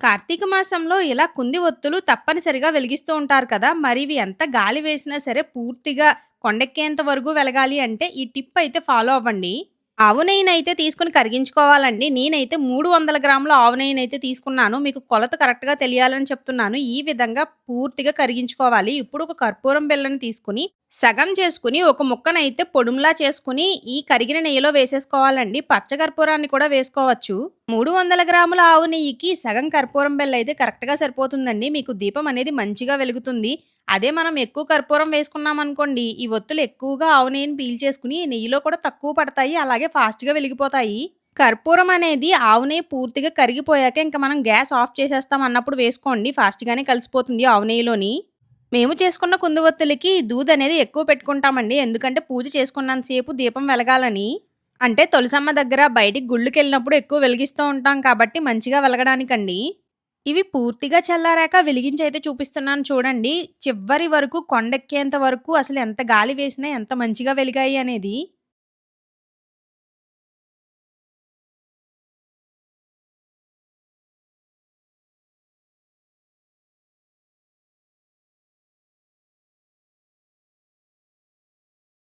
కార్తీక మాసంలో ఇలా కుంది ఒత్తులు తప్పనిసరిగా వెలిగిస్తూ ఉంటారు కదా! మరి ఇవి ఎంత గాలి వేసినా సరే పూర్తిగా కొండెక్కేంత వరకు వెలగాలి అంటే ఈ టిప్ అయితే ఫాలో అవ్వండి. ఆవు నెయ్యినైతే తీసుకొని కరిగించుకోవాలండి. నేనైతే 300 గ్రాముల ఆవు నెయ్యినైతే తీసుకున్నాను. మీకు కొలత కరెక్ట్‌గా తెలియాలని చెప్తున్నాను. ఈ విధంగా పూర్తిగా కరిగించుకోవాలి. ఇప్పుడు ఒక కర్పూరం బిళ్ళని తీసుకొని సగం చేసుకుని ఒక ముక్కనైతే పొడుములా చేసుకుని ఈ కరిగిన నెయ్యిలో వేసేసుకోవాలండి. పచ్చ కర్పూరాన్ని కూడా వేసుకోవచ్చు. 300 గ్రాముల ఆవు నెయ్యికి సగం కర్పూరం బెల్ల అయితే కరెక్ట్‌గా సరిపోతుందండి. మీకు దీపం అనేది మంచిగా వెలుగుతుంది. అదే మనం ఎక్కువ కర్పూరం వేసుకున్నామనుకోండి ఈ ఒత్తులు ఎక్కువగా ఆవు నెయ్యిని పీల్చేసుకుని నెయ్యిలో కూడా తక్కువ పడతాయి. అలాగే ఫాస్ట్‌గా వెలిగిపోతాయి. కర్పూరం అనేది ఆవు నెయ్యి పూర్తిగా కరిగిపోయాక ఇంకా మనం గ్యాస్ ఆఫ్ చేసేస్తాం అన్నప్పుడు వేసుకోండి. ఫాస్ట్‌గానే కలిసిపోతుంది ఆవు నెయ్యిలోని. మేము చేసుకున్న కుంది దూద్ అనేది ఎక్కువ పెట్టుకుంటామండి. ఎందుకంటే పూజ చేసుకున్నంత సేపు దీపం వెలగాలని. అంటే తొలిసమ్మ దగ్గర బయటికి గుళ్ళకెళ్ళినప్పుడు ఎక్కువ వెలిగిస్తూ ఉంటాం కాబట్టి మంచిగా వెలగడానికండి. ఇవి పూర్తిగా చల్లారాక వెలిగించి అయితే చూపిస్తున్నాను చూడండి. చివరి వరకు కొండెక్కేంత వరకు అసలు ఎంత గాలి వేసినా ఎంత మంచిగా వెలిగాయి అనేది.